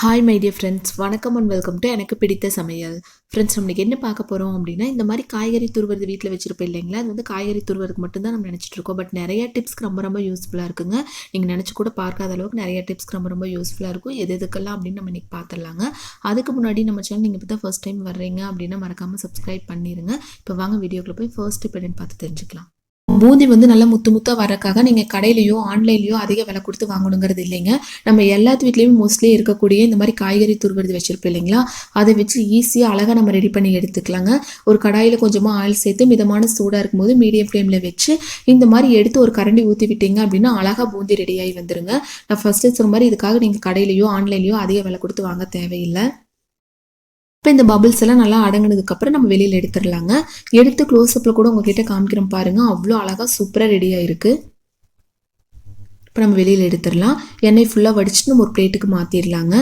Hi my friends வணக்கம் and welcome to எனக்கு பிடித்த சமையல். ஃப்ரெண்ட்ஸ் நம்மளுக்கு என்ன பார்க்க போகிறோம் அப்படின்னா இந்த மாதிரி காய்கறி துருவது வீட்டில் வச்சுருப்போம் இல்லைங்களா? அது வந்து காய்கறி துருவதுக்கு மட்டும்தான் நம்ம நினச்சிட்டு இருக்கோம். பட் நிறைய டிப்ஸ்க்கு ரொம்ப ரொம்ப யூஸ்ஃபுல்லாக இருக்குங்க. நீங்கள் நினச்சி கூட பார்க்காத அளவுக்கு நிறைய டிப்ஸ்க்கு ரொம்ப ரொம்ப யூஸ்ஃபுல்லாக இருக்கும். எது எதுக்கெல்லாம் அப்படின்னு நம்ம இன்றைக்கி பார்த்துடலாங்க. அதுக்கு முன்னாடி நம்ம சேனல் நீங்கள் இப்போ தான் ஃபர்ஸ்ட் டைம் வர்றீங்க அப்படின்னா மறக்காமல் சப்ஸ்கிரைப் பண்ணிடுங்க இப்போ வாங்க வீடியோக்குள்ளே போய் ஃபர்ஸ்ட் டிப் என்னென்னு பார்த்து தெரிஞ்சுக்கலாம். பூந்தி வந்து நல்லா முத்து முத்தாக வரக்காக நீங்கள் கடையிலையோ ஆன்லைன்லையோ அதிக விலை கொடுத்து வாங்கணுங்கிறது இல்லைங்க. நம்ம எல்லாத்து வீட்லேயுமே மோஸ்ட்லி இருக்கக்கூடிய இந்த மாதிரி காய்கறி துருவது வச்சுருப்போம் இல்லைங்களா? அதை வச்சு ஈஸியாக அழகாக நம்ம ரெடி பண்ணி எடுத்துக்கலாங்க. ஒரு கடாயில் கொஞ்சமாக ஆயில் சேர்த்து மிதமான சூடாக இருக்கும்போது மீடியம் ஃப்ளேமில் வச்சு இந்த மாதிரி எடுத்து ஒரு கரண்டி ஊற்றி விட்டீங்க அப்படின்னா அழகாக பூந்தி ரெடியாகி வந்துருங்க. நான் ஃபஸ்ட்டு சொன்ன மாதிரி இதுக்காக நீங்கள் கடையிலையோ ஆன்லைன்லையோ அதிக விலை கொடுத்து வாங்க தேவையில்லை. இப்போ இந்த பபிள்ஸ் எல்லாம் நல்லா அடங்கினதுக்கப்புறம் நம்ம வெளியில் எடுத்துடலாங்க. எடுத்து க்ளோஸ்அப்பில் கூட உங்ககிட்ட காமிக்கிறோம் பாருங்க. அவ்வளோ அழகாக சூப்பராக ரெடி ஆயிருக்கு. இப்போ நம்ம வெளியில் எடுத்துடலாம். எண்ணெய் ஃபுல்லாக வடிச்சுட்டு நம்ம ஒரு பிளேட்டுக்கு மாற்றிடலாங்க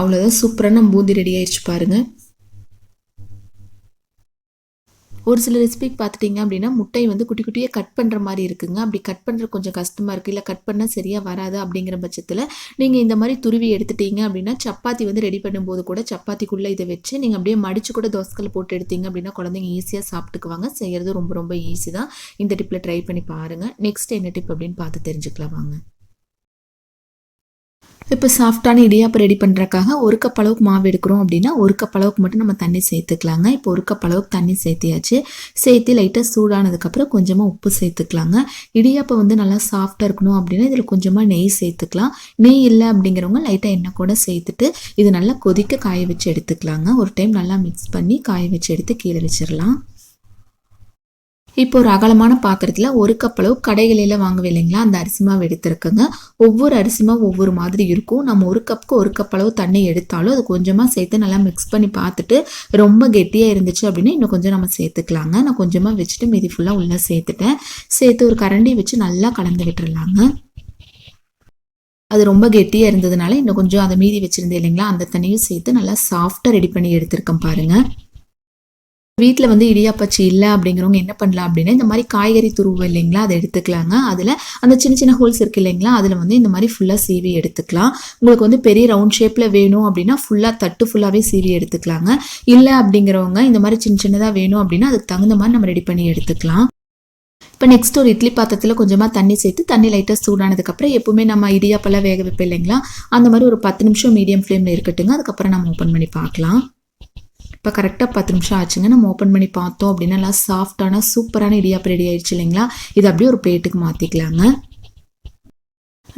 அவ்வளோதான் சூப்பராக நம்ம பூந்தி ரெடி ஆயிடுச்சு பாருங்கள் ஒரு சில ரெசிபிக்கு பார்த்துட்டிங்க அப்படின்னா முட்டை வந்து குட்டி குட்டியாக கட் பண்ணுற மாதிரி இருக்குங்க. அப்படி கட் பண்ணுறது கொஞ்சம் கஷ்டமாக இருக்குது இல்லை கட் பண்ணால் சரியாக வராது அப்படிங்கிற பட்சத்தில் நீங்கள் இந்த மாதிரி துருவி எடுத்துட்டீங்க அப்படின்னா சப்பாத்தி வந்து ரெடி பண்ணும்போது கூட சப்பாத்திக்குள்ளே இதை வச்சு நீங்கள் அப்படியே மடித்து கூட தோசைக்கல் போட்டு எடுத்தீங்க அப்படின்னா குழந்தைங்க ஈஸியாக சாப்பிட்டுக்குவாங்க. செய்கிறது ரொம்ப ரொம்ப ஈஸி தான். இந்த டிப்பில் ட்ரை பண்ணி பாருங்கள் நெக்ஸ்ட் என்ன டிப் அப்படின்னு பார்த்து தெரிஞ்சுக்கலாம் வாங்க. இப்போ சாஃப்டான இடியாப்பம் ரெடி பண்ணுறக்காக ஒரு கப் அளவுக்கு மாவு எடுக்கிறோம் அப்படின்னா ஒரு கப் அளவுக்கு மட்டும் நம்ம தண்ணி சேர்த்துக்கலாங்க. இப்போ ஒரு கப் அளவுக்கு தண்ணி சேர்த்தியாச்சு. சேர்த்து லைட்டாக சூடானதுக்கப்புறம் கொஞ்சமாக உப்பு சேர்த்துக்கலாங்க. இடியாப்பம் வந்து நல்லா சாஃப்டாக இருக்கணும் அப்படின்னா இதில் கொஞ்சமாக நெய் சேர்த்துக்கலாம். நெய் இல்லை அப்படிங்கிறவங்க லைட்டாக எண்ணெய் கூட சேர்த்துட்டு இது நல்லா கொதிக்க காய வச்சு எடுத்துக்கலாங்க. ஒரு டைம் நல்லா மிக்ஸ் பண்ணி காய வச்சு எடுத்து கீழே வச்சிடலாம். இப்போ ஒரு அகலமான பாத்திரத்தில் ஒரு கப்பளவு கடைகளில் வாங்குவே இல்லைங்களா? அந்த அரிசி மாவு எடுத்துருக்குங்க. ஒவ்வொரு அரிசி மாவு ஒவ்வொரு மாதிரி இருக்கும். நம்ம ஒரு கப்புக்கு ஒரு கப்பளவு தண்ணி எடுத்தாலும் அது கொஞ்சமாக சேர்த்து நல்லா மிக்ஸ் பண்ணி பார்த்துட்டு ரொம்ப கெட்டியாக இருந்துச்சு அப்படின்னா இன்னும் கொஞ்சம் நம்ம சேர்த்துக்கலாங்க. நான் கொஞ்சமாக வச்சுட்டு மீதி ஃபுல்லாக உள்ளே சேர்த்துட்டேன். சேர்த்து ஒரு கரண்டி வச்சு நல்லா கலந்து விட்டுறலாங்க. அது ரொம்ப கெட்டியாக இருந்ததுனால இன்னும் கொஞ்சம் அதை மீதி வச்சுருந்தேன் இல்லைங்களா? அந்த தண்ணியும் சேர்த்து நல்லா சாஃப்டாக ரெடி பண்ணி எடுத்திருக்கேன் பாருங்கள் வீட்டில் வந்து இடியாப்பச்சி இல்லை அப்படிங்கிறவங்க என்ன பண்ணலாம் அப்படின்னா இந்த மாதிரி காய்கறி துருவு இல்லைங்களா அதை எடுத்துக்கலாங்க. அதில் அந்த சின்ன சின்ன ஹோல்ஸ் இருக்கு இல்லைங்களா அதில் வந்து இந்த மாதிரி ஃபுல்லாக சீவி எடுத்துக்கலாம். உங்களுக்கு வந்து பெரிய ரவுண்ட் ஷேப்பில் வேணும் அப்படின்னா ஃபுல்லாக தட்டு ஃபுல்லாகவே சீவி எடுத்துக்கலாங்க. இல்லை அப்படிங்கிறவங்க இந்த மாதிரி சின்ன சின்னதாக வேணும் அப்படின்னா அதுக்கு தகுந்த மாதிரி நம்ம ரெடி பண்ணி எடுத்துக்கலாம். இப்போ நெக்ஸ்ட் ஒரு இட்லி பாத்திரத்தில் கொஞ்சமாக தண்ணி சேர்த்து தண்ணி லைட்டாக சூடானதுக்கப்புறம் எப்பவுமே நம்ம இடியாப்பெல்லாம் வேக வைப்போம் இல்லைங்களா அந்த மாதிரி ஒரு பத்து நிமிஷம் மீடியம் ஃப்ளேமில் இருக்கட்டுங்க அதுக்கப்புறம் நம்ம ஓப்பன் பண்ணி பார்க்கலாம். இப்போ கரெக்டாக பத்து நிமிஷம் ஆச்சுங்க. நம்ம ஓப்பன் பண்ணி பார்த்தோம் அப்படின்னா நல்லா சாஃப்டான சூப்பரான இடியாப்பம் ரெடி ஆயிடுச்சு இல்லைங்களா? இது அப்படியே ஒரு பிளேட்டுக்கு மாற்றிக்கலாங்க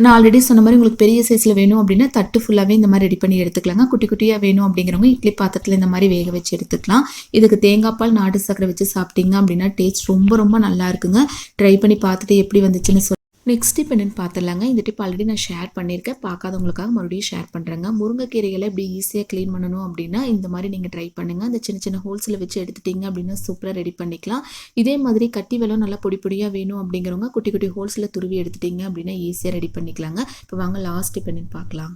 நான் ஆல்ரெடி சொன்ன மாதிரி உங்களுக்கு பெரிய சைஸில் வேணும் அப்படின்னா தட்டு ஃபுல்லாகவே இந்த மாதிரி ரெடி பண்ணி எடுத்துக்கலாங்க. குட்டி குட்டியாக வேணும் அப்படிங்கிறவங்க இட்லி பாத்திரத்தில் இந்த மாதிரி வேக வச்சு எடுத்துக்கலாம். இதுக்கு தேங்காய் பால் நாட்டு சக்கரை வச்சு சாப்பிட்டீங்க அப்படின்னா டேஸ்ட் ரொம்ப ரொம்ப நல்லா இருக்குங்க. ட்ரை பண்ணி பார்த்துட்டு எப்படி வந்துச்சுன்னு சொல்லி நெக்ஸ்ட் டிப் என்னென்னு பார்த்துடலாங்க இந்த டிப் ஆல்ரெடி நான் ஷேர் பண்ணியிருக்கேன் பார்க்காதவங்களுக்காக மறுபடியும் ஷேர் பண்ணுறேங்க முருங்கைக்கீரைகளை எப்படி ஈஸியாக க்ளீன் பண்ணணும் அப்படின்னா இந்த மாதிரி நீங்கள் ட்ரை பண்ணுங்கள் அந்த சின்ன சின்ன ஹோல்ஸில் வச்சு எடுத்துட்டிங்க அப்படின்னா சூப்பராக ரெடி பண்ணிக்கலாம். இதே மாதிரி கட்டி வெள்ளம் நல்லா பொடி பொடியாக வேணும் அப்படிங்கிறவங்க குட்டி குட்டி ஹோல்ஸில் துருவி எடுத்துட்டிங்க அப்படின்னா ஈஸியாக ரெடி பண்ணிக்கலாங்க. இப்போ வாங்க லாஸ்ட் டிப் என்னென்னு பார்க்கலாம்.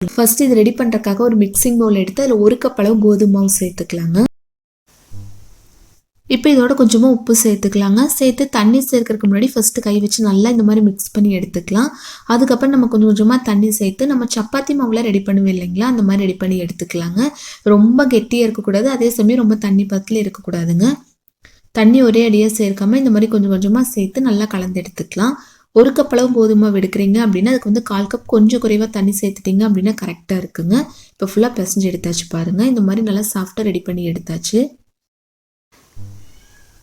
ஃபஸ்ட்டு இது ரெடி பண்ணுறக்காக ஒரு மிக்சிங் பவுல் எடுத்து அதில் ஒரு கப் அளவு கோதுமை சேர்த்துக்கலாங்க. இப்போ இதோட கொஞ்சமாக உப்பு சேர்த்துக்கலாங்க. சேர்த்து தண்ணி சேர்க்கறதுக்கு முன்னாடி ஃபஸ்ட்டு கை வச்சு நல்லா இந்த மாதிரி மிக்ஸ் பண்ணி எடுத்துக்கலாம். அதுக்கப்புறம் நம்ம கொஞ்சம் கொஞ்சமாக தண்ணி சேர்த்து நம்ம சப்பாத்தி மாவில் ரெடி பண்ணுவோம் இல்லைங்களா? அந்த மாதிரி ரெடி பண்ணி எடுத்துக்கலாங்க. ரொம்ப கெட்டியாக இருக்கக்கூடாது. அதே சமயம் ரொம்ப தண்ணி பத்தில் இருக்கக்கூடாதுங்க. தண்ணி ஒரே அடியாக சேர்க்காம இந்த மாதிரி கொஞ்சம் கொஞ்சமாக சேர்த்து நல்லா கலந்து எடுத்துக்கலாம். ஒரு கப் அளவு கோதுமை எடுக்கிறீங்க அப்படின்னா அதுக்கு வந்து கால் கப் கொஞ்சம் குறைவாக தண்ணி சேர்த்துட்டிங்க அப்படின்னா கரெக்டாக இருக்குங்க. இப்போ ஃபுல்லாக பிசைஞ்சு எடுத்தாச்சு பாருங்கள் இந்த மாதிரி நல்லா சாஃப்டாக ரெடி பண்ணி எடுத்தாச்சு.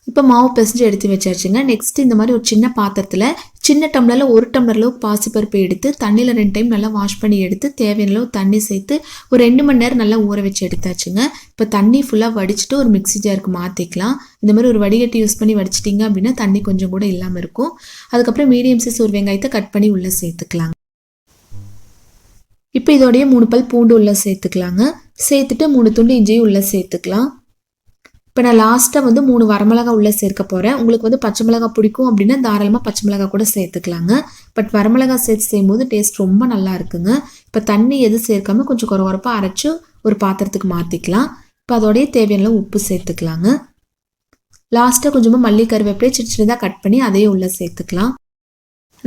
இப்போ மாவு பிசைஞ்சு எடுத்து வச்சாச்சுங்க. நெக்ஸ்ட் இந்த மாதிரி ஒரு சின்ன பாத்திரத்தில் சின்ன டம்ளரில் ஒரு டம்ளர் அளவுக்கு பாசிப்பருப்பு எடுத்து தண்ணியில் ரெண்டு டைம் நல்லா வாஷ் பண்ணி எடுத்து தேவையான அளவு தண்ணி சேர்த்து ஒரு ரெண்டு மணி நேரம் நல்லா ஊற வச்சு எடுத்தாச்சுங்க. இப்போ தண்ணி ஃபுல்லாக வடிச்சிட்டு ஒரு மிக்ஸி ஜாருக்கு மாற்றிக்கலாம் இந்த மாதிரி ஒரு வடிகட்டி யூஸ் பண்ணி வடிச்சிட்டிங்க அப்படின்னா தண்ணி கொஞ்சம் கூட இல்லாமல் இருக்கும். அதுக்கப்புறம் மீடியம் சைஸ் ஒரு வெங்காயத்தை கட் பண்ணி உள்ளே சேர்த்துக்கலாம் இப்போ இதோடைய மூணு பல் பூண்டு உள்ளே சேர்த்துக்கலாங்க. சேர்த்துட்டு மூணு துண்டு இஞ்சியும் உள்ளே சேர்த்துக்கலாம். இப்போ நான் லாஸ்ட்டாக வந்து மூணு வரமிளகா உள்ளே சேர்க்க போகிறேன் உங்களுக்கு வந்து பச்சை மிளகா பிடிக்கும் அப்படின்னா தாராளமாக பச்சை மிளகா கூட சேர்த்துக்கலாங்க. பட் வரமிளகா சேர்த்து செய்யும்போது டேஸ்ட் ரொம்ப நல்லா இருக்குங்க. இப்போ தண்ணி எதுவும் சேர்க்காம கொஞ்சம் குறை குறப்பாக அரைச்சி ஒரு பாத்திரத்துக்கு மாற்றிக்கலாம் இப்போ அதோடைய தேவையான உப்பு சேர்த்துக்கலாங்க. லாஸ்ட்டாக கொஞ்சமாக மல்லி கருவேப்பிலையை சின்ன சின்னதாக கட் பண்ணி அதையும் உள்ளே சேர்த்துக்கலாம்.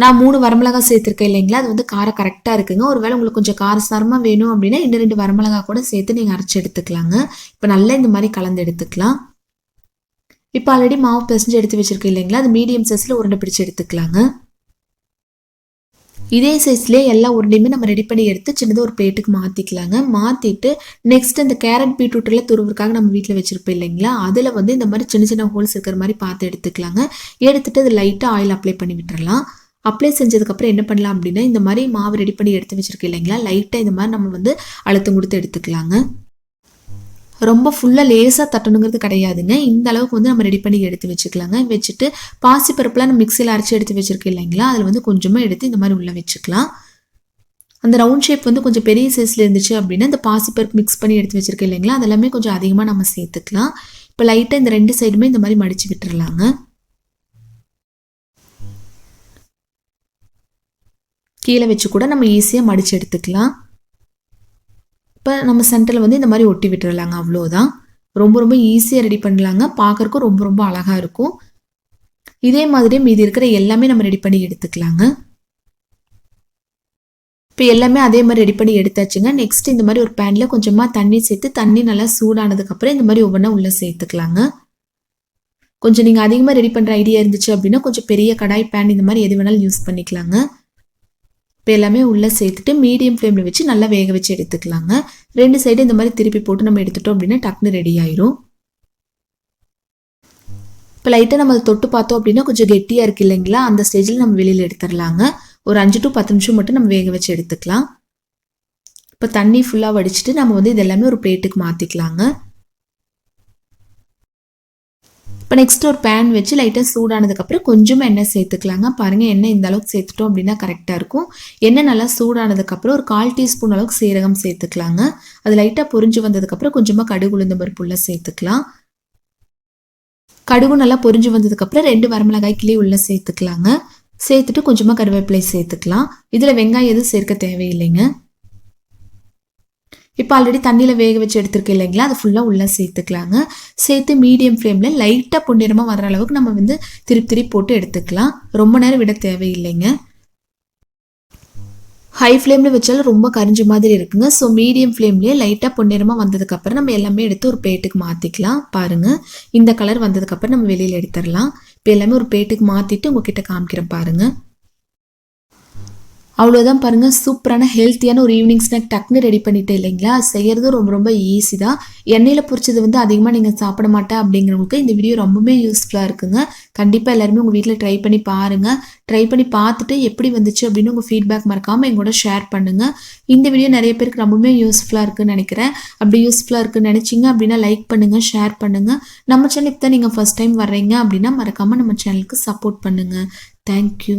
நான் மூணு வரமிளகா சேர்த்துருக்கேன் இல்லைங்களா? அது வந்து காரம் கரெக்டாக இருக்குங்க. ஒருவேளை உங்களுக்கு கொஞ்சம் காரசாரமாக வேணும் அப்படின்னா இன்னும் ரெண்டு வரமிளகா கூட சேர்த்து நீங்கள் அரைச்சி எடுத்துக்கலாங்க. இப்போ நல்லா இந்த மாதிரி கலந்து எடுத்துக்கலாம். இப்போ ஆல்ரெடி மாவு பிசைஞ்சு எடுத்து வச்சிருக்கேன் இல்லைங்களா? அது மீடியம் சைஸில் உருண்டை பிடிச்சி எடுத்துக்கலாங்க. இதே சைஸ்லேயே எல்லா உருண்டையுமே நம்ம ரெடி பண்ணி எடுத்து சின்னதாக ஒரு பிளேட்டுக்கு மாற்றிக்கலாங்க மாற்றிட்டு நெக்ஸ்ட் அந்த கேரட் பீட்ரூட்டில் துருவுறதுக்காக நம்ம வீட்டில் வச்சுருப்போம் இல்லைங்களா? அதில் வந்து இந்த மாதிரி சின்ன சின்ன ஹோல்ஸ் இருக்கிற மாதிரி பார்த்து எடுத்துக்கலாங்க. எடுத்துகிட்டு அது லைட்டாக ஆயில் அப்ளை பண்ணி விட்டுறலாம். அப்ளை செஞ்சதுக்கப்புறம் என்ன பண்ணலாம் அப்படின்னா இந்த மாதிரி மாவு ரெடி பண்ணி எடுத்து வச்சுருக்கேன் இல்லைங்களா? லைட்டாக இந்த மாதிரி நம்ம வந்து அழுத்தம் கொடுத்து எடுத்துக்கலாங்க. ரொம்ப ஃபுல்லாக லேசாக தட்டணுங்கிறது கிடையாதுங்க. இந்த அளவுக்கு வந்து நம்ம ரெடி பண்ணி எடுத்து வச்சுக்கலாங்க. வச்சுட்டு பாசிப்பருப்புலாம் நம்ம மிக்சியில் அரைச்சி எடுத்து வச்சுருக்கேன் இல்லைங்களா? அதில் வந்து கொஞ்சமாக எடுத்து இந்த மாதிரி உள்ளே வச்சுக்கலாம். அந்த ரவுண்ட் ஷேப் வந்து கொஞ்சம் பெரிய சைஸில் இருந்துச்சு அப்படின்னா இந்த பாசிப்பருப்பு மிக்ஸ் பண்ணி எடுத்து வச்சுருக்கேன் இல்லைங்களா? அதெல்லாமே கொஞ்சம் அதிகமாக நம்ம சேர்த்துக்கலாம். இப்போ லைட்டாக இந்த ரெண்டு சைடுமே இந்த மாதிரி மடித்து விட்டுறலாங்க. கீழே வச்சு கூட நம்ம ஈஸியாக மடித்து எடுத்துக்கலாம். இப்போ நம்ம சென்டரில் வந்து இந்த மாதிரி ஒட்டி விட்டுறலாங்க அவ்வளோதான் ரொம்ப ரொம்ப ஈஸியாக ரெடி பண்ணலாங்க. பார்க்குறக்கும் ரொம்ப ரொம்ப அழகாக இருக்கும். இதே மாதிரி மீதி இருக்கிற எல்லாமே நம்ம ரெடி பண்ணி எடுத்துக்கலாங்க. இப்போ எல்லாமே அதே மாதிரி ரெடி பண்ணி எடுத்தாச்சுங்க. நெக்ஸ்ட் இந்த மாதிரி ஒரு பேனில் கொஞ்சமாக தண்ணி சேர்த்து தண்ணி நல்லா சூடானதுக்கப்புறம் இந்த மாதிரி ஒவ்வொன்றா உள்ளே சேர்த்துக்கலாங்க. கொஞ்சம் நீங்கள் அதிகமாக ரெடி பண்ணுற ஐடியா இருந்துச்சு அப்படின்னா கொஞ்சம் பெரிய கடாய் பேன் இந்த மாதிரி எது வேணாலும் யூஸ் பண்ணிக்கலாங்க. இப்போ எல்லாமே உள்ளே சேர்த்துட்டு மீடியம் ஃப்ளேமில் வச்சு நல்லா வேக வச்சு எடுத்துக்கலாங்க. ரெண்டு சைடு இந்த மாதிரி திருப்பி போட்டு நம்ம எடுத்துட்டோம் அப்படின்னா டக்குன்னு ரெடி ஆயிரும். இப்போ லைட்டாக நம்ம அதை தொட்டு பார்த்தோம் அப்படின்னா கொஞ்சம் கெட்டியாக இருக்கு இல்லைங்களா? அந்த ஸ்டேஜில் நம்ம வெளியில் எடுத்துடலாங்க. ஒரு அஞ்சு டு பத்து நிமிஷம் மட்டும் நம்ம வேக வச்சு எடுத்துக்கலாம். இப்போ தண்ணி ஃபுல்லாக வடிச்சிட்டு நம்ம வந்து இதெல்லாமே ஒரு பிளேட்டுக்கு மாற்றிக்கலாங்க இப்போ நெக்ஸ்ட் ஒரு பேன் வச்சு லைட்டாக சூடானதுக்கப்புறம் கொஞ்சமாக எண்ணெய் சேர்த்துக்கலாங்க. பாருங்கள் எண்ணெய் இந்த அளவுக்கு சேர்த்துட்டோம் அப்படின்னா கரெக்டாக இருக்கும். எண்ணெய் நல்லா சூடானதுக்கப்புறம் ஒரு கால் டீஸ்பூன் அளவுக்கு சீரகம் சேர்த்துக்கலாங்க. அது லைட்டாக பொரிஞ்சு வந்ததுக்கப்புறம் கொஞ்சமாக கடுகு உளுந்த பருப்புள்ள சேர்த்துக்கலாம். கடுகு நல்லா பொரிஞ்சு வந்ததுக்கப்புறம் ரெண்டு வரமிளகாய் கிளி உள்ளே சேர்த்துக்கலாங்க. சேர்த்துட்டு கொஞ்சமாக கருவேப்பிலை சேர்த்துக்கலாம். இதில் வெங்காயம் எதுவும் சேர்க்க தேவையில்லைங்க. இப்போ ஆல்ரெடி தண்ணியில் வேக வச்சு எடுத்துருக்கேன் இல்லைங்களா? அது ஃபுல்லாக உள்ளே சேர்த்துக்கலாங்க. சேர்த்து மீடியம் ஃப்ளேமில் லைட்டாக பொன்னிறமாக வர அளவுக்கு நம்ம வந்து திருப்பி திருப்பி போட்டு எடுத்துக்கலாம். ரொம்ப நேரம் விட தேவையில்லைங்க. ஹை ஃப்ளேமில் வச்சாலும் ரொம்ப கரிஞ்ச மாதிரி இருக்குங்க. ஸோ மீடியம் ஃப்ளேம்லேயே லைட்டாக பொன்னிறமாக வந்ததுக்கப்புறம் நம்ம எல்லாமே எடுத்து ஒரு பிளேட்டுக்கு மாற்றிக்கலாம் பாருங்கள் இந்த கலர் வந்ததுக்கப்புறம் நம்ம வெளியில் எடுத்துடலாம். இப்போ எல்லாமே ஒரு பிளேட்டுக்கு மாற்றிட்டு உங்ககிட்ட காமிக்கிறேன் பாருங்கள் அவ்வளோதான் பாருங்கள் சூப்பரான ஹெல்த்தியான ஒரு ஈவினிங் ஸ்நாக் டக்குன்னு ரெடி பண்ணிட்டேன் இல்லைங்களா? செய்கிறது ரொம்ப ரொம்ப ஈஸி தான். எண்ணெயில் பொரிச்சது வந்து அதிகமாக நீங்கள் சாப்பிட மாட்டேன் அப்படிங்கிறவங்களுக்கு இந்த வீடியோ ரொம்பவே யூஸ்ஃபுல்லாக இருக்குங்க. கண்டிப்பாக எல்லாருமே உங்கள் வீட்டில் ட்ரை பண்ணி பாருங்கள் ட்ரை பண்ணி பார்த்துட்டு எப்படி வந்துச்சு அப்படின்னு உங்கள் ஃபீட்பேக் மறக்காமல் எங்கூட ஷேர் பண்ணுங்கள் இந்த வீடியோ நிறைய பேருக்கு ரொம்பவே யூஸ்ஃபுல்லாக இருக்குன்னு நினைக்கிறேன். அப்படி யூஸ்ஃபுல்லாக இருக்குன்னு நினச்சிங்க அப்படின்னா லைக் பண்ணுங்கள் ஷேர் பண்ணுங்கள் நம்ம சேனலுக்கு தான் நீங்கள் ஃபஸ்ட் டைம் வர்றீங்க அப்படின்னா மறக்காமல் நம்ம சேனலுக்கு சப்போர்ட் பண்ணுங்கள் தேங்க்யூ